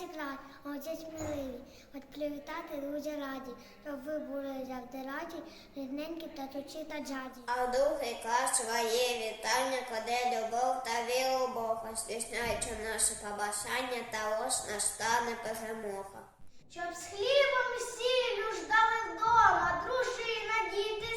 наче край, отець милий, От привітати дуже раді, щоб ви були завжди раді, рідненькі татучі та джаді. А в другий клас своє вітання кладе любов та віру Бога, здійсняючи наше побажання та ось настане перемога. Щоб з хлібом всі ждали вдома, дружина, діти.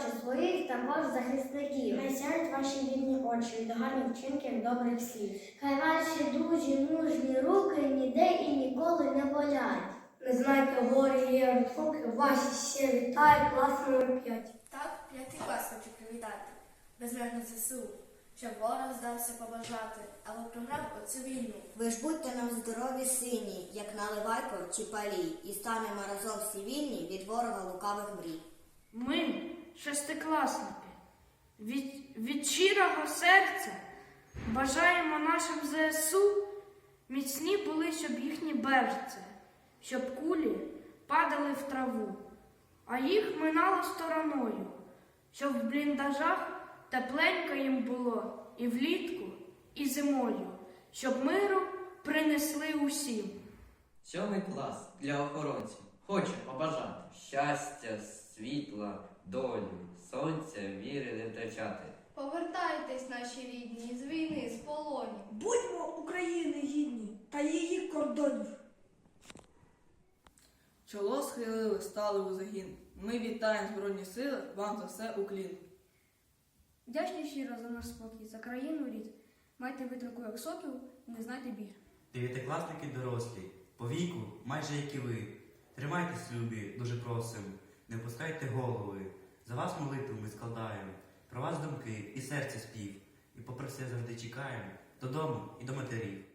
Хочу своїх також захисників. Хай сяють ваші рідні очі від гарних вчинків добрих слів. Хай ваші дуже мужні руки ніде і ніколи не болять. Не знайте горі є від ваші ще вітає клас номер 5. Так, п'ятий клас хочу привітати. Безмежно ЗСУ, щоб ворог здався побажати, але програв оцю війну. Ви ж будьте нам здорові сині, як наливайко чи палій, і станемо разом всі вільні від ворога лукавих мрій. Ми, шестикласники, від, від щирого серця бажаємо нашим ЗСУ міцні були, щоб їхні берці, щоб кулі падали в траву, а їх минало стороною, щоб в бліндажах тепленько їм було і влітку, і зимою, щоб миру принесли усім. Сьомий клас для охоронців хоче побажати щастя, світла, долю, сонця, віри не втрачати. Повертайтесь, наші рідні, з війни, з полонів. Будьмо України гідні та її кордонів. Чоло схилили, стали у загін. Ми вітаємо Збройні сили, вам за все уклін. Вдячні щиро за наш спокій, за країну рід. Майте витримку як сокіл не знайте біль. Дев'ятикласники дорослі, по віку, майже як і ви. Тримайтесь, любі, дуже просим, не опускайте голови. За вас молитву ми складаємо, про вас думки і серце спів. І попри все завжди чекаємо додому і до матерів.